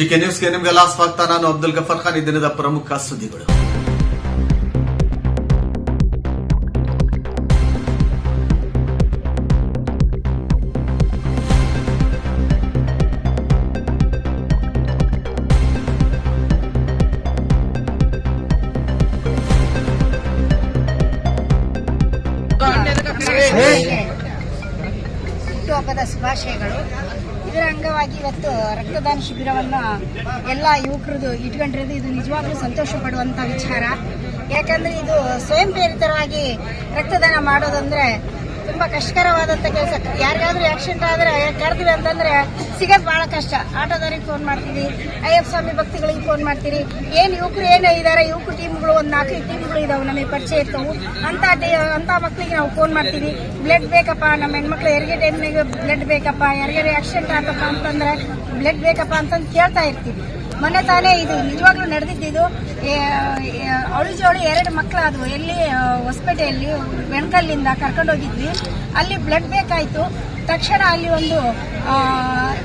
GK ನ್ಯೂಸ್ಗೆ ನಿಮಗೆಲ್ಲ ಸ್ವಾಗತ ನಾನು ಅಬ್ದುಲ್ ಗಫರ್ ಖಾನ್. ಈ ದಿನದ ಪ್ರಮುಖ ಸುದ್ದಿಗಳು. ಹುಟ್ಟುಹಬ್ಬದ ಶುಭಾಶಯಗಳು ಇದರ ಅಂಗವಾಗಿ ಇವತ್ತು ರಕ್ತದಾನ ಶಿಬಿರವನ್ನು ಎಲ್ಲ ಯುವಕರದು ಇಟ್ಕೊಂಡಿರೋದು ಇದು ನಿಜವಾಗ್ಲೂ ಸಂತೋಷ ಪಡುವಂಥ ವಿಚಾರ. ಯಾಕಂದ್ರೆ ಇದು ಸ್ವಯಂ ಪ್ರೇರಿತರಾಗಿ ರಕ್ತದಾನ ಮಾಡೋದಂದ್ರೆ ತುಂಬಾ ಕಷ್ಟಕರವಾದಂತ ಕೆಲಸ. ಯಾರಿಗಾದ್ರೂ ಆಕ್ಸಿಡೆಂಟ್ ಆದ್ರೆ ಕರೆದ್ವಿ ಅಂತಂದ್ರೆ ಸಿಗೋದು ಬಹಳ ಕಷ್ಟ. ಆಟೋದವ್ರಿಗೆ ಫೋನ್ ಮಾಡ್ತೀವಿ ಅಯ್ಯಪ್ಪ ಸ್ವಾಮಿ ಭಕ್ತಿಗಳಿಗೆ ಫೋನ್ ಮಾಡ್ತೀರಿ. ಏನು ಯುವಕರು ಏನು ಇದಾರೆ? ಯುವಕ ಟೀಮ್ಗಳು ಒಂದು ನಾಲ್ಕೈದು ಟೀಮ್ಗಳು ಇದಾವೆ, ನಮಗೆ ಪರಿಚಯ ಇರ್ತವೆ. ಅಂತ ಅಂತ ಮಕ್ಕಳಿಗೆ ನಾವು ಫೋನ್ ಮಾಡ್ತೀವಿ. ಬ್ಲಡ್ ಬೇಕಪ್ಪ, ನಮ್ಮ ಹೆಣ್ಮಕ್ಳು ಹೆರಿಗೆ ಟೈಮ್ನಾಗ ಬ್ಲಡ್ ಬೇಕಪ್ಪ, ಯಾರಿಗಾರು ಆಕ್ಸಿಡೆಂಟ್ ಆತಪ್ಪ ಅಂತಂದ್ರೆ ಬ್ಲಡ್ ಬೇಕಪ್ಪ ಅಂತಂದು ಕೇಳ್ತಾ ಇರ್ತೀವಿ. ಮೊನ್ನೆ ತಾನೇ ಇದು ನಿಜವಾಗ್ಲೂ ನಡೆದಿದ್ದು ಅವಳಿ ಜೋಳು ಎರಡು ಮಕ್ಕಳಾದವು. ಎಲ್ಲಿ ಹೊಸಪೇಟೆಯಲ್ಲಿ ಕರ್ಕೊಂಡು ಹೋಗಿದ್ವಿ. ಅಲ್ಲಿ ಬ್ಲಡ್ ಬೇಕಾಯ್ತು. ತಕ್ಷಣ ಅಲ್ಲಿ ಒಂದು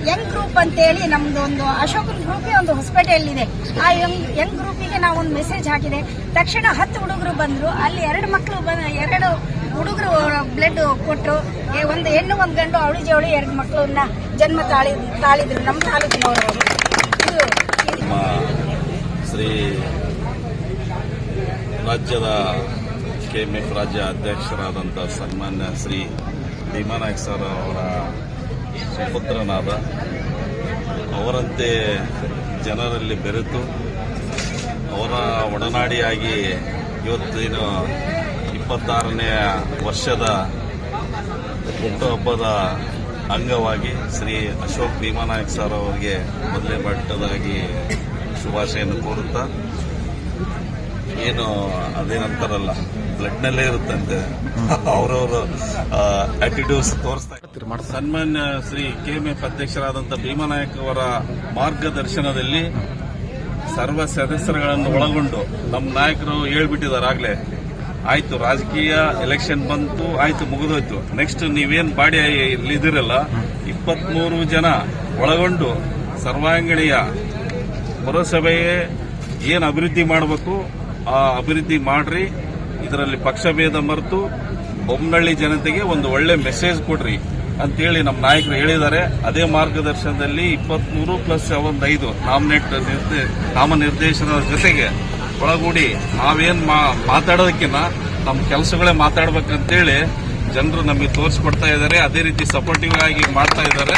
ಯಂಗ್ ಗ್ರೂಪ್ ಅಂತೇಳಿ ನಮ್ದು ಒಂದು ಅಶೋಕನ್ ಗ್ರೂಪೇ ಒಂದು ಹೊಸಪೇಟೆಯಲ್ಲಿದೆ. ಆ ಯಂಗ್ ಯಂಗ್ ಗ್ರೂಪಿಗೆ ನಾವು ಒಂದು ಮೆಸೇಜ್ ಹಾಕಿದೆ. ತಕ್ಷಣ ಹತ್ತು ಹುಡುಗರು ಬಂದ್ರು. ಅಲ್ಲಿ ಎರಡು ಮಕ್ಕಳು ಎರಡು ಹುಡುಗರು ಬ್ಲಡ್ ಕೊಟ್ಟರು ಒಂದು ಹೆಣ್ಣು, ಒಂದು ಗಂಡು, ಅವಳಿ ಜವಳಿ ಎರಡು ಮಕ್ಕಳನ್ನ ಜನ್ಮ ತಾಳಿ, ತಾಳಿದ್ರು. ನಮ್ಮ ತಾಲೂಕಿನವರು. ನಮ್ಮ ಶ್ರೀ ರಾಜ್ಯದ ಕೆಎಂಎಫ್ ರಾಜ್ಯ ಅಧ್ಯಕ್ಷರಾದಂಥ ಸನ್ಮಾನ್ಯ ಶ್ರೀ ಭೀಮಾನಾಯಕ್ ಸರ್ ಅವರ ಸುಪುತ್ರನಾದ, ಅವರಂತೆ ಜನರಲ್ಲಿ ಬೆರೆತು, ಅವರ ಒಡನಾಡಿಯಾಗಿ ಇವತ್ತಿನ ಇಪ್ಪತ್ತಾರನೇ ವರ್ಷದ ಹುಟ್ಟುಹಬ್ಬದ ಅಂಗವಾಗಿ ಶ್ರೀ ಅಶೋಕ್ ಭೀಮಾನಾಯಕ್ ಸರ್ ಅವರಿಗೆ ಮೊದಲೇ ಮಟ್ಟದಾಗಿ ಶುಭಾಶಯನ್ನು ಕೋರುತ್ತಾ, ಏನು ಅದೇನಂತಾರಲ್ಲ ಬ್ಲಡ್ನಲ್ಲೇ ಇರುತ್ತಂತೆ ಅವರವರು ಆಟಿಟ್ಯೂಡ್ಸ್ ತೋರಿಸ್ತಾ. ಸನ್ಮಾನ್ಯ ಶ್ರೀ ಕೆಎಂಎಫ್ ಅಧ್ಯಕ್ಷರಾದಂಥ ಭೀಮಾನಾಯಕ್ ಅವರ ಮಾರ್ಗದರ್ಶನದಲ್ಲಿ ಸರ್ವ ಸದಸ್ಯರುಗಳನ್ನು ಒಳಗೊಂಡು ನಮ್ಮ ನಾಯಕರು ಹೇಳ್ಬಿಟ್ಟಿದ್ದಾರೆ ಆಗ್ಲೇ ಆಯ್ತು, ರಾಜಕೀಯ ಎಲೆಕ್ಷನ್ ಬಂತು, ಆಯ್ತು, ಮುಗಿದೋಯ್ತು. ನೆಕ್ಸ್ಟ್ ನೀವೇನ್ ಬಾಡಿ ಇಲ್ಲಿದ್ದೀರಲ್ಲ, ಇಪ್ಪತ್ಮೂರು ಜನ ಒಳಗೊಂಡು ಸರ್ವಾಂಗಣೀಯ ಪುರಸಭೆಯೇ ಏನು ಅಭಿವೃದ್ಧಿ ಮಾಡಬೇಕು, ಆ ಅಭಿವೃದ್ಧಿ ಮಾಡ್ರಿ. ಇದರಲ್ಲಿ ಪಕ್ಷಭೇದ ಮರೆತು ಬೊಮ್ಮನಹಳ್ಳಿ ಜನತೆಗೆ ಒಂದು ಒಳ್ಳೆ ಮೆಸೇಜ್ ಕೊಡ್ರಿ ಅಂತೇಳಿ ನಮ್ಮ ನಾಯಕರು ಹೇಳಿದ್ದಾರೆ. ಅದೇ ಮಾರ್ಗದರ್ಶನದಲ್ಲಿ ಇಪ್ಪತ್ಮೂರು ಪ್ಲಸ್ ಒಂದು ಐದು ನಾಮಿನೇಟ್ ನಾಮನಿರ್ದೇಶನದ ಜೊತೆಗೆ ಒಳಗೂಡಿ ನಾವೇನ್ ಮಾತಾಡೋದಕ್ಕಿಂತ ನಮ್ಮ ಕೆಲಸಗಳೇ ಮಾತಾಡ್ಬೇಕಂತೇಳಿ ಜನರು ನಮಗೆ ತೋರಿಸ್ಕೊಡ್ತಾ ಇದ್ದಾರೆ. ಅದೇ ರೀತಿ ಸಪೋರ್ಟಿವ್ ಆಗಿ ಮಾಡ್ತಾ ಇದ್ದಾರೆ.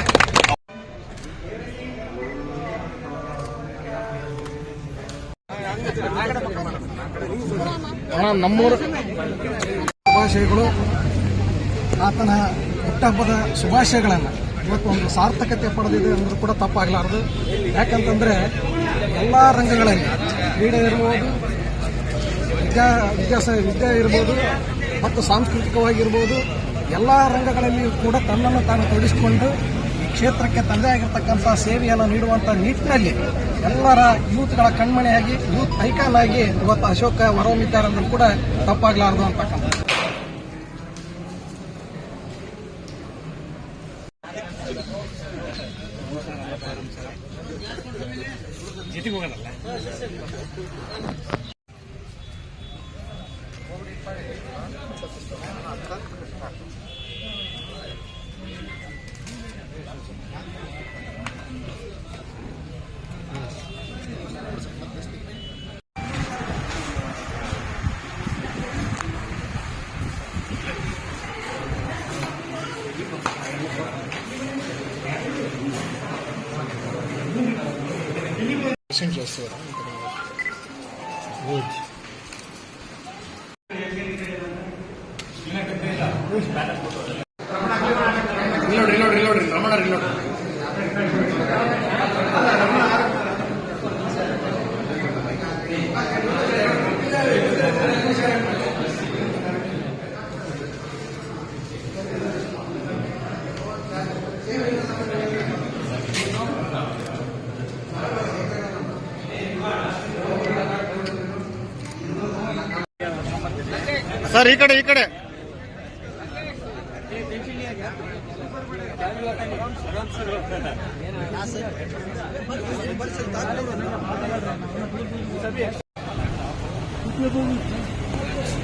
ನಮ್ಮೂರ ಶುಭಾಶಯಗಳು. ಆತನ ಹುಟ್ಟಹಬ್ಬದ ಶುಭಾಶಯಗಳನ್ನು ಇವತ್ತು ಒಂದು ಸಾರ್ಥಕತೆ ಪಡೆದಿದೆ ಅಂದ್ರೂ ಕೂಡ ತಪ್ಪಾಗಲಾರದು. ಯಾಕಂತಂದ್ರೆ ಎಲ್ಲ ರಂಗಗಳಲ್ಲಿ ಕ್ರೀಡೆ ಇರ್ಬೋದು ವಿದ್ಯಾ, ವಿದ್ಯಾಸ, ವಿದ್ಯೆ ಇರ್ಬೋದು ಮತ್ತು ಸಾಂಸ್ಕೃತಿಕವಾಗಿರ್ಬೋದು, ಎಲ್ಲ ರಂಗಗಳಲ್ಲಿಯೂ ಕೂಡ ತನ್ನನ್ನು ತಾನು ತೊಡಿಸಿಕೊಂಡು ಈ ಕ್ಷೇತ್ರಕ್ಕೆ ತಂದೆ ಆಗಿರ್ತಕ್ಕಂಥ ಸೇವೆಯನ್ನು ನೀಡುವಂಥ ನಿಟ್ಟಿನಲ್ಲಿ ಎಲ್ಲರ ಯೂತ್ಗಳ ಕಣ್ಮಣೆಯಾಗಿ ಯೂತ್ ಐಕಾನ್ ಆಗಿ ಇವತ್ತು ಅಶೋಕ ಹೊರಹೊಮ್ಮಿದ್ದಾರೆ ಕೂಡ ತಪ್ಪಾಗಲಾರದು ಅಂತಕ್ಕಂಥ sem gestor. Wood. ಸರ್ ಈ ಕಡೆ ಈ ಕಡೆ.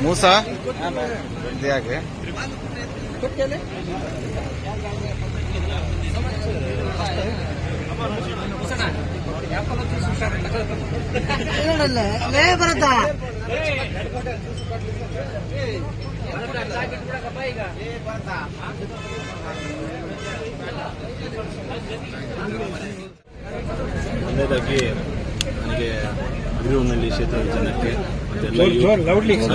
ಮೂಸ? ಯಾಕೆ ಲೇ ಬರತ್ತಾ ಒಂದನೇದಾಗಿ ನನಗೆ ಅಗ್ರಿಹೊನ್ನಳ್ಳಿ ಕ್ಷೇತ್ರದ ಜನಕ್ಕೆ ಮತ್ತೆ ಎಲ್ಲ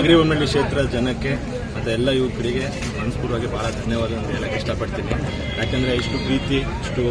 ಅಗ್ರಿಹೊನ್ನಳ್ಳಿ ಕ್ಷೇತ್ರದ ಜನಕ್ಕೆ ಮತ್ತೆ ಎಲ್ಲ ಯುವಕರಿಗೆ ಮನಸ್ಪೂರ್ವವಾಗಿ ಬಹಳ ಧನ್ಯವಾದ ಅಂತ ಹೇಳಕ್ಕೆ ಇಷ್ಟಪಡ್ತೀನಿ. ಯಾಕಂದ್ರೆ ಇಷ್ಟು ಪ್ರೀತಿ ಇಷ್ಟು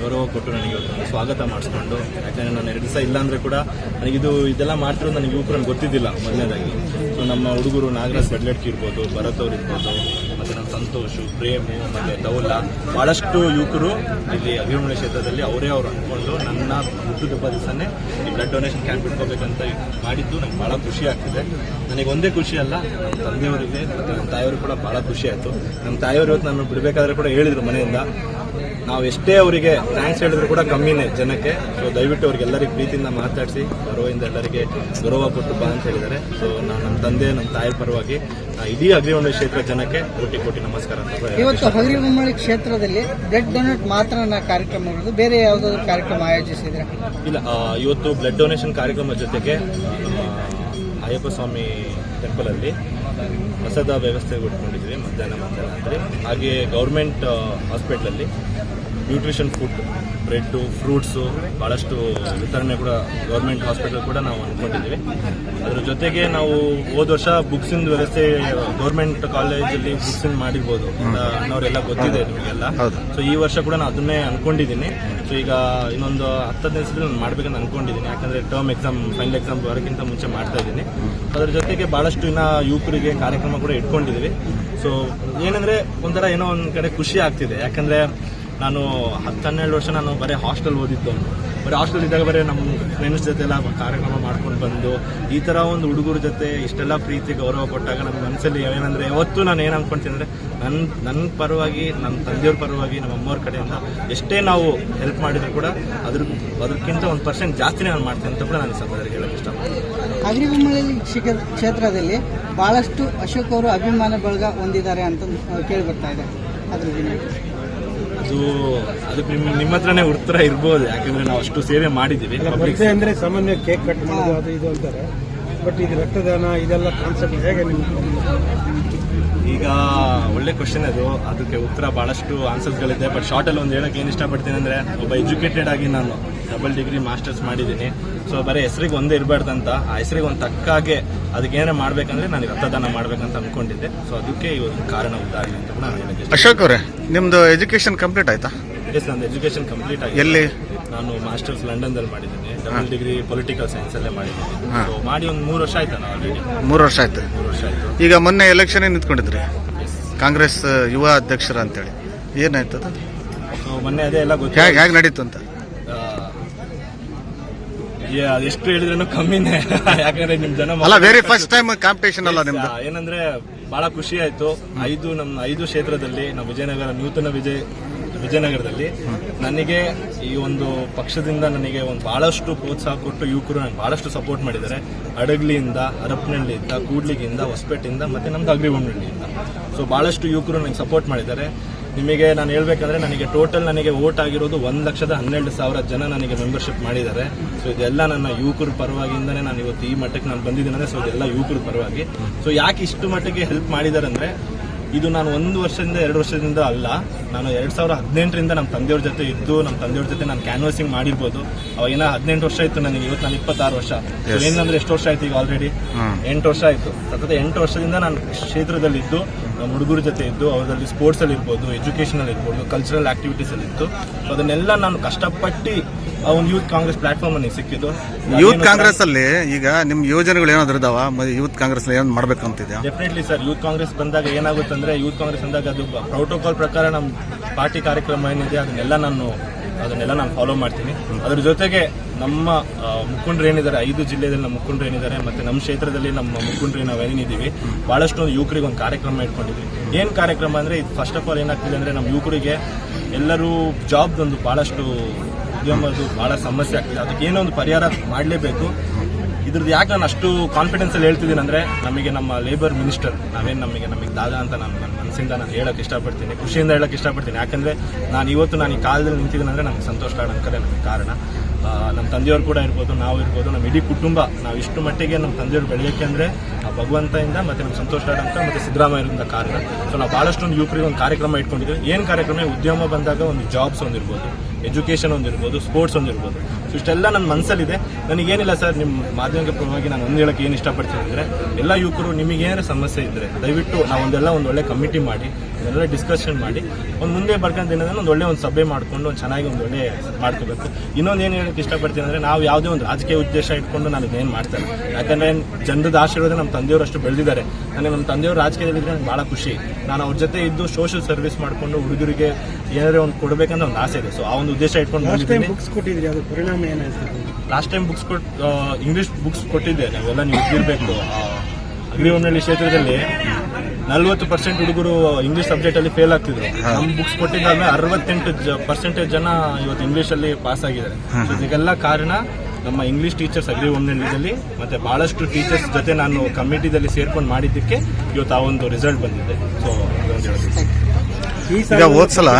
ಗೌರವ ಕೊಟ್ಟು ನನಗೆ ಸ್ವಾಗತ ಮಾಡಿಸ್ಕೊಂಡು, ಯಾಕಂದ್ರೆ ನಾನು ಎರಡು ದಿವಸ ಇಲ್ಲ ಅಂದರೆ ಕೂಡ ನನಗಿದು ಇದೆಲ್ಲ ಮಾಡ್ತಿರೋದು ನನಗೆ ಯುವಕರನ್ನು ಗೊತ್ತಿದ್ದಿಲ್ಲ ಮೊದಲನೇದಾಗಿ. ಸೊ ನಮ್ಮ ಹುಡುಗರು ನಾಗರಾಜ್ ಬಡ್ಲಟ್ಕಿ ಇರ್ಬೋದು, ಭರತ್ ಅವ್ರು ಇರ್ಬೋದು, ಮತ್ತೆ ನಮ್ಮ ಸಂತೋಷ್, ಪ್ರೇಮು, ಮತ್ತೆ ದೌಲ, ಬಹಳಷ್ಟು ಯುವಕರು ಇಲ್ಲಿ ಅಭಿಮಾನ ಕ್ಷೇತ್ರದಲ್ಲಿ ಅವರೇ ಅವ್ರು ಅಂದ್ಕೊಂಡು ನನ್ನ ಹುಟ್ಟುಹಬ್ಬ ದಿವಸನೇ ಈ ಬ್ಲಡ್ ಡೊನೇಷನ್ ಕ್ಯಾಂಪ್ ಇಟ್ಕೋಬೇಕಂತ ಮಾಡಿದ್ದು ನಂಗೆ ಬಹಳ ಖುಷಿ ಆಗ್ತಿದೆ. ನನಗೆ ಒಂದೇ ಖುಷಿ ಅಲ್ಲ, ನಮ್ಮ ತಂದೆಯವರಿಗೆ ಮತ್ತೆ ನಮ್ಮ ತಾಯಿಯವರು ಕೂಡ ಬಹಳ ಖುಷಿ ಆಯಿತು. ನಮ್ಮ ತಾಯಿಯವರು ಇವತ್ತು ನಾನು ಬಿಡಬೇಕಾದ್ರೆ ಕೂಡ ಹೇಳಿದರು ಮನೆಯಿಂದ. ನಾವು ಎಷ್ಟೇ ಅವರಿಗೆ ಥ್ಯಾಂಕ್ಸ್ ಹೇಳಿದ್ರು ಕೂಡ ಕಮ್ಮಿನೇ ಜನಕ್ಕೆ. ಸೊ ದಯವಿಟ್ಟು ಅವ್ರಿಗೆಲ್ಲರಿಗೆ ಪ್ರೀತಿಯಿಂದ ಮಾತಾಡಿಸಿ ಗೌರವದಿಂದ ಎಲ್ಲರಿಗೆ ಗೌರವ ಕೊಟ್ಟು ಬಾ ಅಂತ ಹೇಳಿದ್ದಾರೆ. ಸೊ ನಾನು ನಮ್ಮ ತಂದೆ ನಮ್ಮ ತಾಯಿ ಪರವಾಗಿ ಇಡೀ ಅಗ್ರಿಹೊಂಡ ಕ್ಷೇತ್ರ ಜನಕ್ಕೆ ಕೋಟಿ ಕೋಟಿ ನಮಸ್ಕಾರ ಅಂತ ಇವತ್ತು ಹಗರಿಬೊಮ್ಮಳಿ ಕ್ಷೇತ್ರದಲ್ಲಿ ಬ್ಲಡ್ ಡೊನೇಟ್ ಮಾತ್ರ ಕಾರ್ಯಕ್ರಮ ಇರೋದು ಬೇರೆ ಯಾವುದಾದ್ರು ಕಾರ್ಯಕ್ರಮ ಆಯೋಜಿಸಿದ್ರೆ? ಇಲ್ಲ ಇವತ್ತು ಬ್ಲಡ್ ಡೊನೇಷನ್ ಕಾರ್ಯಕ್ರಮ ಜೊತೆಗೆ ಅಯ್ಯಪ್ಪ ಸ್ವಾಮಿ ಟೆಂಪಲ್ ಅಲ್ಲಿ ಪ್ರಸಾದ ವ್ಯವಸ್ಥೆ ಇಟ್ಕೊಂಡಿದ್ವಿ ಮಧ್ಯಾಹ್ನ ಮಧ್ಯಾಹ್ನ ಅಂದ್ರೆ. ಹಾಗೆ ಗೌರ್ಮೆಂಟ್ ಹಾಸ್ಪಿಟ್ಲಲ್ಲಿ ನ್ಯೂಟ್ರಿಷನ್ ಫುಡ್ ಬ್ರೆಡ್ಡು ಫ್ರೂಟ್ಸು ಭಾಳಷ್ಟು ವಿತರಣೆ ಕೂಡ ಗೌರ್ಮೆಂಟ್ ಹಾಸ್ಪಿಟಲ್ ಕೂಡ ನಾವು ಅಂದ್ಕೊಂಡಿದ್ದೀವಿ ಅದರ ಜೊತೆಗೆ ನಾವು ಹೋದ ವರ್ಷ ಬುಕ್ಸಿನ ವ್ಯವಸ್ಥೆ ಗೌರ್ಮೆಂಟ್ ಕಾಲೇಜಲ್ಲಿ ಬುಕ್ಸಿನ ಮಾಡಿರ್ಬೋದು. ಅನ್ನೋರೆಲ್ಲ ಗೊತ್ತಿದೆ ನಿಮಗೆಲ್ಲ. ಸೊ ಈ ವರ್ಷ ಕೂಡ ನಾನು ಅದನ್ನೇ ಅನ್ಕೊಂಡಿದ್ದೀನಿ. ಸೊ ಈಗ ಇನ್ನೊಂದು ಹತ್ತು ದಿವಸದಲ್ಲಿ ನಾನು ಮಾಡ್ಬೇಕಂತ ಅನ್ಕೊಂಡಿದ್ದೀನಿ. ಯಾಕಂದ್ರೆ ಟರ್ಮ್ ಎಕ್ಸಾಮ್ ಫೈನಲ್ ಎಕ್ಸಾಮ್ ಬರೋಕ್ಕಿಂತ ಮುಂಚೆ ಮಾಡ್ತಾ ಇದ್ದೀನಿ. ಅದರ ಜೊತೆಗೆ ಭಾಳಷ್ಟು ಇನ್ನ ಯುವಕರಿಗೆ ಕಾರ್ಯಕ್ರಮ ಕೂಡ ಇಟ್ಕೊಂಡಿದ್ದೀವಿ. ಸೊ ಏನಂದ್ರೆ ಒಂಥರ ಏನೋ ಒಂದು ಕಡೆ ಖುಷಿ ಆಗ್ತಿದೆ. ಯಾಕಂದ್ರೆ ನಾನು ಹತ್ತು ಹನ್ನೆರಡು ವರ್ಷ ನಾನು ಬರೀ ಹಾಸ್ಟೆಲ್ ಓದಿದ್ದು ಬರೀ ಹಾಸ್ಟೆಲ್ ಇದ್ದಾಗ ಬರೀ ನಮ್ಮ ಫ್ರೆಂಡ್ಸ್ ಜೊತೆ ಎಲ್ಲ ಕಾರ್ಯಕ್ರಮ ಮಾಡ್ಕೊಂಡು ಬಂದು, ಈ ಥರ ಒಂದು ಹುಡುಗರ ಜೊತೆ ಇಷ್ಟೆಲ್ಲ ಪ್ರೀತಿ, ಗೌರವ ಕೊಟ್ಟಾಗ ನಮ್ಮ ಮನಸ್ಸಲ್ಲಿ ಏನಂದ್ರೆ ಯಾವತ್ತೂ ನಾನು ಏನು ಅಂದ್ಕೊಳ್ತೀನಿ ಅಂದರೆ ನನ್ನ ನನ್ನ ಪರವಾಗಿ ನಮ್ಮ ತಂದೆಯವ್ರ ಪರವಾಗಿ, ನಮ್ಮ ಅಮ್ಮವ್ರ ಕಡೆಯಿಂದ ಎಷ್ಟೇ ನಾವು ಹೆಲ್ಪ್ ಮಾಡಿದ್ರು ಕೂಡ ಅದ್ರ, ಅದಕ್ಕಿಂತ ಒಂದು ಪರ್ಸೆಂಟ್ ಜಾಸ್ತಿನೇ ನಾನು ಮಾಡ್ತೀನಿ ಅಂತ ಕೂಡ ನಾನು ಸಂದರ್ಭದಲ್ಲಿ ಹೇಳಕ್ಕೆ ಇಷ್ಟಪಡ್ತೀನಿ. ಶಿಕ್ಷಣ ಕ್ಷೇತ್ರದಲ್ಲಿ ಭಾಳಷ್ಟು ಅಶೋಕ್ ಅವರು ಅಭಿಮಾನ ಬಳಗ ಹೊಂದಿದ್ದಾರೆ ಅಂತ ಕೇಳಿ ಬರ್ತಾ ಇದೆ. ಅದ್ರ ಅದು ಅದಕ್ಕೆ ನಿಮ್ಮ ನಿಮ್ಮ ಹತ್ರನೇ ಉತ್ತರ ಇರ್ಬೋದು ಯಾಕಂದ್ರೆ ನಾವು ಅಷ್ಟು ಸೇವೆ ಮಾಡಿದ್ದೀವಿ. ಅಂದ್ರೆ ಸಾಮಾನ್ಯ ಕೇಕ್ ಕಟ್ ಮಾಡೋದು ಅದು ಇದು ಅಂತಾರೆ. ಬಟ್ ಇದು ರಕ್ತದಾನ ಇದೆಲ್ಲ ಕಾನ್ಸೆಪ್ಟ್ ಹೇಗೆ ಈಗ ಒಳ್ಳೆ ಕ್ವಶನ್ ಅದು. ಅದಕ್ಕೆ ಉತ್ತರ ಬಹಳಷ್ಟು ಆನ್ಸರ್ಸ್ಗಳಿದೆ ಬಟ್ ಶಾರ್ಟ್ ಅಲ್ಲಿ ಒಂದು ಹೇಳೋಕೆ ಏನು ಇಷ್ಟಪಡ್ತೀನಿ ಅಂದ್ರೆ ಒಬ್ಬ ಎಜುಕೇಟೆಡ್ ಆಗಿ ನಾನು ಡಬಲ್ ಡಿಗ್ರಿ ಮಾಸ್ಟರ್ಸ್ ಮಾಡಿದ್ದೀನಿ. ಸೊ ಬರೀ ಹೆಸರಿಗೆ ಒಂದೇ ಇರಬಾರ್ದಂತ ಆ ಹೆಸರಿಗೆ ಒಂದು ತಕ್ಕಾಗೆ ಅದಕ್ಕೆ ಏನೇ ಮಾಡ್ಬೇಕಂದ್ರೆ ನಾನು ರಕ್ತದಾನ ಮಾಡ್ಬೇಕಂತ ಅನ್ಕೊಂಡಿದ್ದೆ. ಸೊ ಅದಕ್ಕೆ ಈ ಒಂದು ಕಾರಣ ಉದಾಹರಣೆ. ಅಶೋಕ್ ಅವರೇ ನಿಮ್ದು ಎಜುಕೇಶನ್ ಕಂಪ್ಲೀಟ್ ಆಯ್ತಾ? ಎಸ್ ಎಜುಕೇಶನ್ ಕಂಪ್ಲೀಟ್ ಆಗಿದೆ. ಎಲ್ಲಿ? ನಾನು ಮಾಸ್ಟರ್ಸ್ ಲಂಡನ್ ದಲ್ಲಿ ಮಾಡಿದ್ದೀನಿ ಡಬಲ್ ಡಿಗ್ರಿ ಪೊಲಿಟಿಕಲ್ ಸೈನ್ಸ್ ಅಲ್ಲೇ ಮಾಡಿದ್ದೀನಿ. ಮಾಡಿ ಒಂದು ಮೂರು ವರ್ಷ ಆಯ್ತು ನಾನು ಆಲ್ರೆಡಿ ಮೂರು ವರ್ಷ ಆಯ್ತು. ಮೂರು ವರ್ಷ ಆಯ್ತು. ಈಗ ಮೊನ್ನೆ ಎಲೆಕ್ಷನ್ ನಿಂತ್ಕೊಂಡಿದ್ರಿ? ಕಾಂಗ್ರೆಸ್ ಯುವ ಅಧ್ಯಕ್ಷರ ಅಂತೇಳಿ. ಏನಾಯ್ತದ ಅದು ಸೊ ಮೊನ್ನೆ ಅದೇ ಎಲ್ಲ ಗೊತ್ತು. ಹೇಗೆ ಹೇಗೆ ನಡೀತು ಅಂತ? ಅದೆಷ್ಟು ಹೇಳಿದ್ರೂ ಕಮ್ಮಿನೇ. ಯಾಕಂದ್ರೆ ನಿಮ್ ಜನ ಅಲ್ಲ ವೆರಿ ಫಸ್ಟ್ ಟೈಮ್ ಕಾಂಪಿಟೇಷನ್ ಅಲ್ಲ ನಿಮ್ದು? ಏನಂದ್ರೆ ಬಹಳ ಖುಷಿ ಆಯ್ತು. ಐದು ನಮ್ಮ ಐದು ಕ್ಷೇತ್ರದಲ್ಲಿ ನಮ್ಮ ವಿಜಯನಗರ ನೂತನ ವಿಜಯ ವಿಜಯನಗರದಲ್ಲಿ ನನಗೆ ಈ ಒಂದು ಪಕ್ಷದಿಂದ ನನಗೆ ಒಂದು ಬಹಳಷ್ಟು ಪ್ರೋತ್ಸಾಹ ಕೊಟ್ಟು ಯುವಕರು ನನಗೆ ಬಹಳಷ್ಟು ಸಪೋರ್ಟ್ ಮಾಡಿದ್ದಾರೆ. ಅಡಗ್ಲಿಯಿಂದ ಹರಪನಹಳ್ಳಿಯಿಂದ ಕೂಡ್ಲಿಗಿಂದ ಹೊಸಪೇಟೆಯಿಂದ ಮತ್ತೆ ನಮ್ದು ಅಗ್ರಿಬೊಮ್ಮನಹಳ್ಳಿಯಿಂದ ಸೊ ಬಹಳಷ್ಟು ಯುವಕರು ನನಗೆ ಸಪೋರ್ಟ್ ಮಾಡಿದ್ದಾರೆ. ನಿಮಗೆ ನಾನು ಹೇಳ್ಬೇಕಂದ್ರೆ ನನಗೆ ಟೋಟಲ್ ನನಗೆ ವೋಟ್ ಆಗಿರೋದು ಒಂದು ಲಕ್ಷದ ಹನ್ನೆರಡು ಸಾವಿರ ಜನ ನನಗೆ ಮೆಂಬರ್ಶಿಪ್ ಮಾಡಿದ್ದಾರೆ. ಸೊ ಇದೆಲ್ಲ ನನ್ನ ಯುವಕರ ಪರವಾಗಿಂದನೇ ನಾನು ಇವತ್ತು ಈ ಮಟ್ಟಕ್ಕೆ ನಾನು ಬಂದಿದ್ದೇನೆ ಸೊ ಇದೆಲ್ಲ ಯುವಕರ ಪರವಾಗಿ. ಸೊ ಯಾಕೆ ಇಷ್ಟು ಮಟ್ಟಿಗೆ ಹೆಲ್ಪ್ ಮಾಡಿದ್ದಾರೆ ಅಂದ್ರೆ ಇದು ನಾನು ಒಂದು ವರ್ಷದಿಂದ ಎರಡು ವರ್ಷದಿಂದ ಅಲ್ಲ. ನಾನು ಎರಡು ಸಾವಿರ ಹದಿನೆಂಟರಿಂದ ನಮ್ಮ ತಂದೆಯವ್ರ ಜೊತೆ ಇದ್ದು ನಮ್ಮ ತಂದೆಯವ್ರ ಜೊತೆ ನಾನು ಕ್ಯಾನ್ವಸಿಂಗ್ ಮಾಡಿರ್ಬೋದು. ಅವಾಗಿನ ಹದಿನೆಂಟು ವರ್ಷ ಇತ್ತು ನನಗೆ ಇವತ್ತು ನಾನು ಇಪ್ಪತ್ತಾರು ವರ್ಷ. ಏನಂದ್ರೆ ಎಷ್ಟು ವರ್ಷ ಆಯ್ತು ಈಗ ಆಲ್ರೆಡಿ ಎಂಟು ವರ್ಷ ಆಯ್ತು. ಸತತ ಎಂಟು ವರ್ಷದಿಂದ ನಾನು ಕ್ಷೇತ್ರದಲ್ಲಿ ಇದ್ದು ನಮ್ಮ ಹುಡುಗರ ಜೊತೆ ಇದ್ದು ಅವರಲ್ಲಿ ಸ್ಪೋರ್ಟ್ಸ್ ಅಲ್ಲಿ ಇರ್ಬೋದು ಎಜುಕೇಷನಲ್ಲಿ ಅಲ್ಲಿ ಇರ್ಬೋದು ಕಲ್ಚರಲ್ ಆಕ್ಟಿವಿಟೀಸ್ ಅಲ್ಲಿ ಇತ್ತು. ಸೊ ಅದನ್ನೆಲ್ಲ ನಾನು ಕಷ್ಟಪಟ್ಟು ಒಂದು ಯೂತ್ ಕಾಂಗ್ರೆಸ್ ಪ್ಲಾಟ್ಫಾರ್ಮ್ ಸಿಕ್ಕಿದ್ದು. ಯೂತ್ ಕಾಂಗ್ರೆಸ್ ಅಲ್ಲಿ ಈಗ ನಿಮ್ ಯೋಜನೆಗಳು ಏನಾದ್ರು ಇದಾವ? ಯೂತ್ ಕಾಂಗ್ರೆಸ್ ಏನಾದ್ರು ಮಾಡ್ಬೇಕಂತಿದ್ಯಾ ಡೆಫಿನೆಟ್ಲಿ ಸರ್ ಯೂತ್ ಕಾಂಗ್ರೆಸ್ ಬಂದಾಗ ಏನಾಗುತ್ತೆ ಅಂದ್ರೆ ಯೂತ್ ಕಾಂಗ್ರೆಸ್ ಅಂದಾಗ ಅದು ಪ್ರೋಟೋಕಾಲ್ ಪ್ರಕಾರ ನಮ್ಮ ಪಾರ್ಟಿ ಕಾರ್ಯಕ್ರಮ ಏನಿದೆ ಅದನ್ನೆಲ್ಲ ನಾನು ಅದನ್ನೆಲ್ಲ ನಾನು ಫಾಲೋ ಮಾಡ್ತೀನಿ. ಅದ್ರ ಜೊತೆಗೆ ನಮ್ಮ ಮುಖಂಡರು ಏನಿದ್ದಾರೆ ಐದು ಜಿಲ್ಲೆಯಲ್ಲಿ ನಮ್ಮ ಮುಖಂಡರು ಏನಿದ್ದಾರೆ ಮತ್ತೆ ನಮ್ಮ ಕ್ಷೇತ್ರದಲ್ಲಿ ನಮ್ಮ ಮುಖಂಡರು ನಾವು ಏನಿದ್ದೀವಿ ಬಹಳಷ್ಟು ಒಂದು ಯುವಕರಿಗೆ ಒಂದು ಕಾರ್ಯಕ್ರಮ ಇಟ್ಕೊಂಡಿದ್ವಿ. ಏನ್ ಕಾರ್ಯಕ್ರಮ ಅಂದ್ರೆ ಇದು ಫಸ್ಟ್ ಆಫ್ ಆಲ್ ಏನಾಗ್ತಿದೆ ಅಂದ್ರೆ ನಮ್ಮ ಯುವಕರಿಗೆ ಎಲ್ಲರೂ ಜಾಬ್ ಒಂದು ಬಹಳಷ್ಟು ಉದ್ಯಮದ್ದು ಬಹಳ ಸಮಸ್ಯೆ ಆಗ್ತಿದೆ. ಅದಕ್ಕೆ ಏನೋ ಒಂದು ಪರಿಹಾರ ಮಾಡಲೇಬೇಕು. ಇದ್ರದ್ದು ಯಾಕೆ ನಾನು ಅಷ್ಟು ಕಾನ್ಫಿಡೆನ್ಸ್ ಅಲ್ಲಿ ಹೇಳ್ತಿದ್ದೀನಿ ಅಂದ್ರೆ, ನಮಗೆ ನಮ್ಮ ಲೇಬರ್ ಮಿನಿಸ್ಟರ್ ನಾವೇನು ನಮಗೆ ನಮಗೆ ದಾದಾ ಅಂತ ನಾನು ನನ್ನ ಮನಸ್ಸಿಂದ ನಾನು ಹೇಳಕ್ ಇಷ್ಟಪಡ್ತೀನಿ, ಖುಷಿಯಿಂದ ಹೇಳಕ್ ಇಷ್ಟಪಡ್ತೀನಿ. ಯಾಕಂದ್ರೆ ನಾನು ಇವತ್ತು ನಾನು ಈ ಕಾಲದಲ್ಲಿ ನಿಂತಿದ್ದೀನಿ ಅಂದ್ರೆ ನನಗೆ ಸಂತೋಷ ಕಾರಣಕ್ಕೇ ನನಗೆ ಕಾರಣ. ನಮ್ಮ ತಂದೆಯವರು ಕೂಡ ಇರ್ಬೋದು, ನಾವು ಇರ್ಬೋದು, ನಮ್ಮ ಇಡೀ ಕುಟುಂಬ, ನಾವು ಇಷ್ಟು ಮಟ್ಟಿಗೆ ನಮ್ಮ ತಂದೆಯವ್ರು ಬೆಳೆಯೋಕ್ಕೆ ಅಂದ್ರೆ ಆ ಭಗವಂತಯಿಂದ ಮತ್ತೆ ನಮ್ಮ ಸಂತೋಷ ಅಂತ ಮತ್ತೆ ಸಿದ್ದರಾಮಯ್ಯರಿಂದ ಕಾರಣ. ಸೊ ನಾವು ಭಾಳಷ್ಟೊಂದು ಯುವಕರಿಗೆ ಒಂದು ಕಾರ್ಯಕ್ರಮ ಇಟ್ಕೊಂಡಿದ್ದೀವಿ. ಏನು ಕಾರ್ಯಕ್ರಮ? ಉದ್ಯಮ ಬಂದಾಗ ಒಂದು ಜಾಬ್ಸ್ ಒಂದಿರ್ಬೋದು. ಎಜುಕೇಶನ್ ಒಂದಿರ್ಬೋದು, ಸ್ಪೋರ್ಟ್ಸ್ ಒಂದಿರ್ಬೋದು. ಸೊ ಇಷ್ಟೆಲ್ಲ ನನ್ನ ಮನಸ್ಸಲ್ಲಿದೆ ನನಗೇನಿಲ್ಲ ಸರ್ ನಿಮ್ಮ ಮಾಧ್ಯಮಕ್ಕೆ ಪರವಾಗಿ ನಾನು ಒಂದು ಹೇಳಕ್ಕೆ ಏನು ಇಷ್ಟಪಡ್ತೀನಿ ಅಂದರೆ, ಎಲ್ಲ ಯುವಕರು ನಿಮಗೆ ಏನಾದ್ರು ಸಮಸ್ಯೆ ಇದ್ದರೆ ದಯವಿಟ್ಟು ನಾವೊಂದೆಲ್ಲ ಒಂದು ಒಳ್ಳೆ ಕಮಿಟಿ ಮಾಡಿ ಒಂದೆಲ್ಲ ಡಿಸ್ಕಷನ್ ಮಾಡಿ ಒಂದು ಮುಂದೆ ಬರ್ಕೊಂಡು ಏನಂದ್ರೆ ಒಂದು ಒಳ್ಳೆ ಒಂದು ಸಭೆ ಮಾಡಿಕೊಂಡು ಒಂದು ಚೆನ್ನಾಗಿ ಒಂದು ಒಳ್ಳೆ ಮಾಡ್ಕೋಬೇಕು. ಇನ್ನೊಂದು ಏನು ಹೇಳಕ್ಕೆ ಇಷ್ಟಪಡ್ತೀನಿ ಅಂದರೆ ನಾವು ಯಾವುದೇ ಒಂದು ರಾಜಕೀಯ ಉದ್ದೇಶ ಇಟ್ಕೊಂಡು ನಾನು ಏನು ಮಾಡ್ತಾರೆ ಯಾಕಂದರೆ ಜನರದ ಆಶೀರ್ವಾದ ನಮ್ಮ ತಂದೆಯವರು ಅಷ್ಟು ಬೆಳೆದಿದ್ದಾರೆ. ನನಗೆ ನಮ್ಮ ತಂದೆಯವರು ರಾಜಕೀಯದಲ್ಲಿದ್ದರೆ ನನಗೆ ಭಾಳ ಖುಷಿ. ನಾನು ಅವ್ರ ಜೊತೆ ಇದ್ದು ಸೋಷಿಯಲ್ ಸರ್ವಿಸ್ ಮಾಡಿಕೊಂಡು ಹುಡುಗರಿಗೆ ಏನಾದರೂ ಒಂದು ಕೊಡಬೇಕಂತ ಒಂದು ಆಸೆ ಇದೆ. ಸೊ ಆ ಒಂದು ಉದ್ದೇಶ ಇಟ್ಕೊಂಡು ಬುಕ್ಸ್ ಕೊಟ್ಟಿದ್ರಿ ಅದು ಪರಿಣಾಮ ಏನಾಯ್ತು? ಲಾಸ್ಟ್ ಟೈಮ್ ಬುಕ್ಸ್ ಕೊಟ್ಟು ಇಂಗ್ಲೀಷ್ ಬುಕ್ಸ್ ಕೊಟ್ಟಿದ್ದೆ. ನಾವೆಲ್ಲ ನೀವು ಇದ್ದಿರಬೇಕು ಒಂದಳ್ಳಿ ಕ್ಷೇತ್ರದಲ್ಲಿ ನಲ್ವತ್ತು ಪರ್ಸೆಂಟ್ ಹುಡುಗರು ಇಂಗ್ಲಿಷ್ ಸಬ್ಜೆಕ್ಟ್ ಅಲ್ಲಿ ಫೇಲ್ ಆಗ್ತಿದ್ರು. ನಮ್ಮ ಬುಕ್ಸ್ ಕೊಟ್ಟಿದ್ದಾದ್ಮೇಲೆ ಅರವತ್ತೆಂಟು ಪರ್ಸೆಂಟೇಜ್ ಜನ ಇವತ್ತು ಇಂಗ್ಲಿಷ್ ಅಲ್ಲಿ ಪಾಸ್ ಆಗಿದ್ದಾರೆ. ಇದಕ್ಕೆಲ್ಲ ಕಾರಣ ನಮ್ಮ ಇಂಗ್ಲಿಷ್ ಟೀಚರ್ಸ್ ಅಗ್ರಿ ಒಂದಲ್ಲಿ ಮತ್ತೆ ಬಹಳಷ್ಟು ಟೀಚರ್ಸ್ ಜೊತೆ ನಾನು ಕಮಿಟಿದಲ್ಲಿ ಸೇರ್ಕೊಂಡು ಮಾಡಿದ್ದಕ್ಕೆ ಇವತ್ತು ಆ ಒಂದು ರಿಸಲ್ಟ್ ಬಂದಿದೆ. ಸೊ ಈಗ ಹೋದ್ಸಲ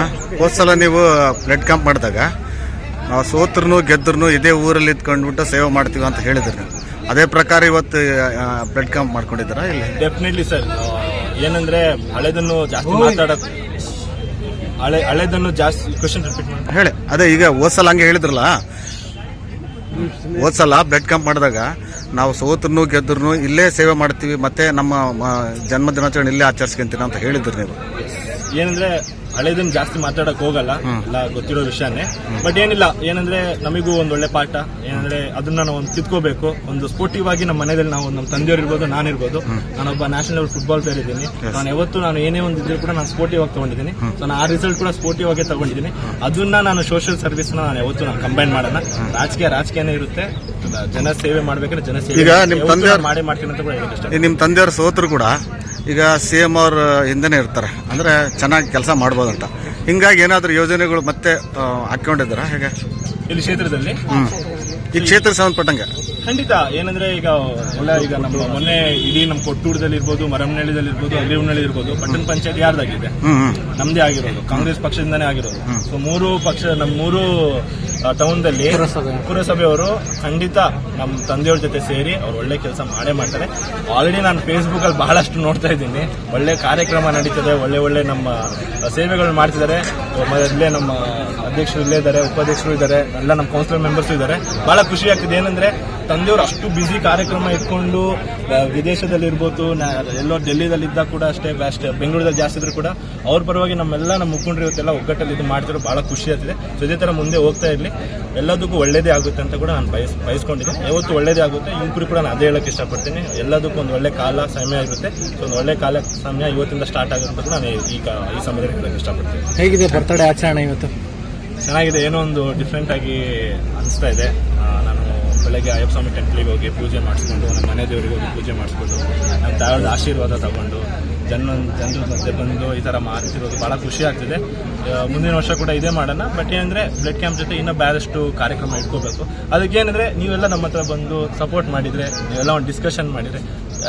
ಹೋದ್ಸಲ ನೀವು ಬ್ಲಡ್ ಕ್ಯಾಂಪ್ ಮಾಡಿದಾಗ ನಾವು ಸೋತ್ರು ಗೆದ್ರೂ ಇದೇ ಊರಲ್ಲಿ ಇದ್ಕೊಂಡ್ಬಿಟ್ಟು ಸೇವೆ ಮಾಡ್ತೀವಿ ಅಂತ ಹೇಳಿದ್ರು ಅದೇ ಪ್ರಕಾರ ಇವತ್ತು ಬ್ಲಡ್ ಕ್ಯಾಂಪ್ ಮಾಡ್ಕೊಂಡಿದ್ದೀರಾ ಇಲ್ಲ? ಡೆಫಿನೆಟ್ಲಿ ಸರ್ ಏನಂದ್ರೆ ಹಳೆದನ್ನು ಜಾಸ್ತಿ ಮಾತಾಡೋದು ಹಳೆ ಹಳೆದನ್ನು ಜಾಸ್ತಿ ಕ್ವಶನ್ ರಿಪೀಟ್ ಮಾಡಿ ಹೇಳಿ. ಅದೇ ಈಗ ಹೋದ್ಸಲ ಹಂಗೆ ಹೇಳಿದ್ರಲ್ಲ? ಓದ್ಸಲ ಬ್ಲಡ್ ಕ್ಯಾಂಪ್ ಮಾಡಿದಾಗ ನಾವು ಸೋತ್ರು ಗೆದ್ರೂ ಇಲ್ಲೇ ಸೇವೆ ಮಾಡ್ತೀವಿ ಮತ್ತೆ ನಮ್ಮ ಮ, ಜನ್ಮ ದಿನಾಚರಣೆ ಇಲ್ಲೇ ಆಚರಿಸ್ಕೊಂತೀವಿ ಅಂತ ಹೇಳಿದ್ರು ನೀವು. ಏನಂದ್ರೆ ಹಳೇದನ್ನ ಜಾಸ್ತಿ ಮಾತಾಡಕ್ ಹೋಗಲ್ಲ ಎಲ್ಲ ಗೊತ್ತಿರೋ ವಿಷಯನೇ. ಬಟ್ ಏನಿಲ್ಲ ಏನಂದ್ರೆ ನಮಗೂ ಒಂದ್ ಒಳ್ಳೆ ಪಾಠ ಏನಂದ್ರೆ ಅದನ್ನ ನಾವು ಒಂದು ತಿದ್ಕೋಬೇಕು ಒಂದು ಸ್ಪೋರ್ಟಿವ್ ಆಗಿ ನಮ್ಮ ಮನೆಯಲ್ಲಿ ನಾವು ನಮ್ಮ ತಂದೆಯವ್ರು ಇರ್ಬೋದು ನಾನಿರ್ಬೋದು. ನಾನೊಬ್ಬ ನ್ಯಾಷನಲ್ ಲೆವೆಲ್ ಫುಟ್ಬಾಲ್ ಪ್ಲೇಯರ್ ಇದ್ದೀನಿ. ನಾನು ಯಾವತ್ತು ನಾನು ಏನೇ ಒಂದು ಇದ್ರೂ ಕೂಡ ನಾನು ಸ್ಪೋರ್ಟಿವ್ ಆಗಿ ತಗೊಂಡಿದ್ದೀನಿ. ಸೊ ನಾನು ಆ ರಿಸಲ್ಟ್ ಕೂಡ ಸ್ಪೋರ್ಟಿವ್ ಆಗಿ ತಗೊಂಡಿದ್ದೀನಿ. ಅದನ್ನ ನಾನು ಸೋಷಿಯಲ್ ಸರ್ವಿಸ್ ನಾನು ಯಾವತ್ತು ನಾನು ಕಂಬೈನ್ ಮಾಡೋಣ ರಾಜಕೀಯ ರಾಜಕೀಯನೇ ಇರುತ್ತೆ. ಜನ ಸೇವೆ ಮಾಡ್ಬೇಕಾದ್ರೆ ಜನ ಸೇವೆ ನಿಮ್ ಮಾಡೇ ಮಾಡ್ತೀನಿ ಅಂತ ಕೂಡ ನಿಮ್ಮ ತಂದೆಯವ್ರ ಸೋತರು ಕೂಡ ಈಗ ಸಿ ಎಂ ಅವ್ರ ಹಿಂದೆನೇ ಇರ್ತಾರೆ. ಅಂದ್ರೆ ಚೆನ್ನಾಗಿ ಕೆಲಸ ಮಾಡ್ಬೋದಂತ. ಹಿಂಗಾಗಿ ಏನಾದರೂ ಯೋಜನೆಗಳು ಮತ್ತೆ ಹಾಕೊಂಡಿದ್ದಾರೆ ಹೇಗೆ? ಇಲ್ಲಿ ಕ್ಷೇತ್ರದಲ್ಲಿ? ಹ್ಞೂ ಈ ಕ್ಷೇತ್ರ ಸಂಬಂಧಪಟ್ಟಂಗೆ. ಖಂಡಿತ. ಏನಂದ್ರೆ ಈಗ ಎಲ್ಲ ಈಗ ನಮ್ಮ ಮೊನ್ನೆ ಇಡೀ ನಮ್ಮ ಕೊಟ್ಟೂರದಲ್ಲಿ ಇರ್ಬೋದು ಮರಮನಹಳ್ಳಿದಲ್ಲಿ ಇರ್ಬೋದು ಅಗ್ರಿಮನಹಳ್ಳಿ ಇರ್ಬೋದು ಪಟ್ಟಣ ಪಂಚಾಯತ್ ಯಾರ್ದಾಗಿದೆ? ನಮ್ದೇ ಆಗಿರೋದು. ಕಾಂಗ್ರೆಸ್ ಪಕ್ಷದಿಂದಾನೇ ಆಗಿರೋದು. ಸೊ ಮೂರು ಪಕ್ಷ ನಮ್ಮ ಮೂರು ಟೌನ್ ದಲ್ಲಿ ಪುರಸಭೆಯವರು ಖಂಡಿತ ನಮ್ಮ ತಂದೆಯವ್ರ ಜೊತೆ ಸೇರಿ ಅವ್ರು ಒಳ್ಳೆ ಕೆಲಸ ಮಾಡೇ ಮಾಡ್ತಾರೆ. ಆಲ್ರೆಡಿ ನಾನು ಫೇಸ್ಬುಕ್ ಅಲ್ಲಿ ಬಹಳಷ್ಟು ನೋಡ್ತಾ ಇದ್ದೀನಿ. ಒಳ್ಳೆ ಕಾರ್ಯಕ್ರಮ ನಡೀತದೆ. ಒಳ್ಳೆ ಒಳ್ಳೆ ನಮ್ಮ ಸೇವೆಗಳು ಮಾಡ್ತಿದ್ದಾರೆ. ಮೊದಲೇ ನಮ್ಮ ಅಧ್ಯಕ್ಷರು ಇಲ್ಲೇ ಇದ್ದಾರೆ ಉಪಾಧ್ಯಕ್ಷರು ಇದ್ದಾರೆ ಎಲ್ಲ ನಮ್ಮ ಕೌನ್ಸಿಲರ್ ಮೆಂಬರ್ಸ್ ಇದ್ದಾರೆ. ಬಹಳ ಖುಷಿ ಆಗ್ತಿದೆ. ಏನಂದ್ರೆ ತಂದೆಯವರು ಅಷ್ಟು ಬ್ಯುಸಿ ಕಾರ್ಯಕ್ರಮ ಇಟ್ಕೊಂಡು ಆ, ವಿದೇಶದಲ್ಲಿ ಇರ್ಬೋದು ನಾ- ಎಲ್ಲೋ ಡೆಲ್ಲಿದಲ್ಲಿ ಇದ್ದಾಗ ಕೂಡ ಅಷ್ಟೇ ಅಷ್ಟೇ ಬೆಂಗಳೂರಲ್ಲಿ ಜಾಸ್ತಿ ಇದ್ರು ಕೂಡ ಅವ್ರ ಪರವಾಗಿ ನಮ್ಮೆಲ್ಲ ನಮ್ಮ ಮುಖಂಡರು ಇವತ್ತೆಲ್ಲ ಒಗ್ಗಟ್ಟಲ್ಲಿ ಇದು ಮಾಡ್ತಿರೋ ಬಹಳ ಖುಷಿ ಆಗ್ತಿದೆ. ಸೊ ಇದೇ ತರ ಮುಂದೆ ಹೋಗ್ತಾ ಇರಲಿ. ಎಲ್ಲದಕ್ಕೂ ಒಳ್ಳೇದೇ ಆಗುತ್ತೆ ಅಂತ ಕೂಡ ನಾನು ಬಯಸ್ ಬಯಸ್ಕೊಂಡಿದ್ದೀನಿ. ಯಾವತ್ತು ಒಳ್ಳೇದೇ ಆಗುತ್ತೆ. ಯುವಕರು ಕೂಡ ನಾನು ಅದೇ ಹೇಳಕ್ಕೆ ಇಷ್ಟಪಡ್ತೀನಿ. ಎಲ್ಲದಕ್ಕೂ ಒಂದು ಒಳ್ಳೆ ಕಾಲ ಸಮಯ ಇರುತ್ತೆ. ಸೊ ಒಂದು ಒಳ್ಳೆ ಕಾಲ ಸಮಯ ಇವತ್ತಿಂದ ಸ್ಟಾರ್ಟ್ ಆಗುತ್ತೆ ಅಂತ ನಾನು ಈಗ ಈ ಸಮಯದಲ್ಲಿ ಹೇಳಕ್ಕೆ ಇಷ್ಟಪಡ್ತೀನಿ. ಹೇಗಿದೆ ಬರ್ತಡೇ ಆಚರಣೆ ಇವತ್ತು? ಚೆನ್ನಾಗಿದೆ. ಏನೋ ಒಂದು ಡಿಫ್ರೆಂಟ್ ಆಗಿ ಅನಿಸ್ತಾ ಇದೆ. ಬೆಳಗ್ಗೆ ಅಯ್ಯಪ್ಪ ಸ್ವಾಮಿ ಹೋಗಿ ಪೂಜೆ ಮಾಡಿಸ್ಕೊಂಡು, ನಮ್ಮ ಮನೆ ದೇವರಿಗೆ ಹೋಗಿ ಪೂಜೆ ಮಾಡಿಸ್ಕೊಂಡು, ನಮ್ಮ ತಾಯದ ಆಶೀರ್ವಾದ ತಗೊಂಡು ಜನ ಜನರ ಮಧ್ಯೆ ಬಂದು ಈ ಥರ ಮಾಡ್ತಿರೋದು ಭಾಳ ಖುಷಿ ಆಗ್ತಿದೆ. ಮುಂದಿನ ವರ್ಷ ಕೂಡ ಇದೇ ಮಾಡೋಣ. ಬಟ್ ಏನಂದರೆ ಬ್ಲಡ್ ಕ್ಯಾಂಪ್ ಜೊತೆ ಇನ್ನೂ ಬೇರೆಷ್ಟು ಕಾರ್ಯಕ್ರಮ ಇಟ್ಕೋಬೇಕು. ಅದಕ್ಕೇನಂದರೆ ನೀವೆಲ್ಲ ನಮ್ಮ ಹತ್ರ ಬಂದು ಸಪೋರ್ಟ್ ಮಾಡಿದರೆ, ನೀವೆಲ್ಲ ಒಂದು ಡಿಸ್ಕಷನ್ ಮಾಡಿದರೆ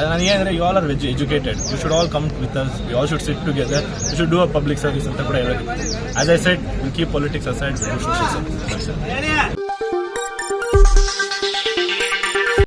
ನಾನು ಏನಂದರೆ you all are wedge educated you should all come with us you all should sit together you should do a public service ಅಂತ ಕೂಡ ಹೇಳೋದು as I said will keep politics aside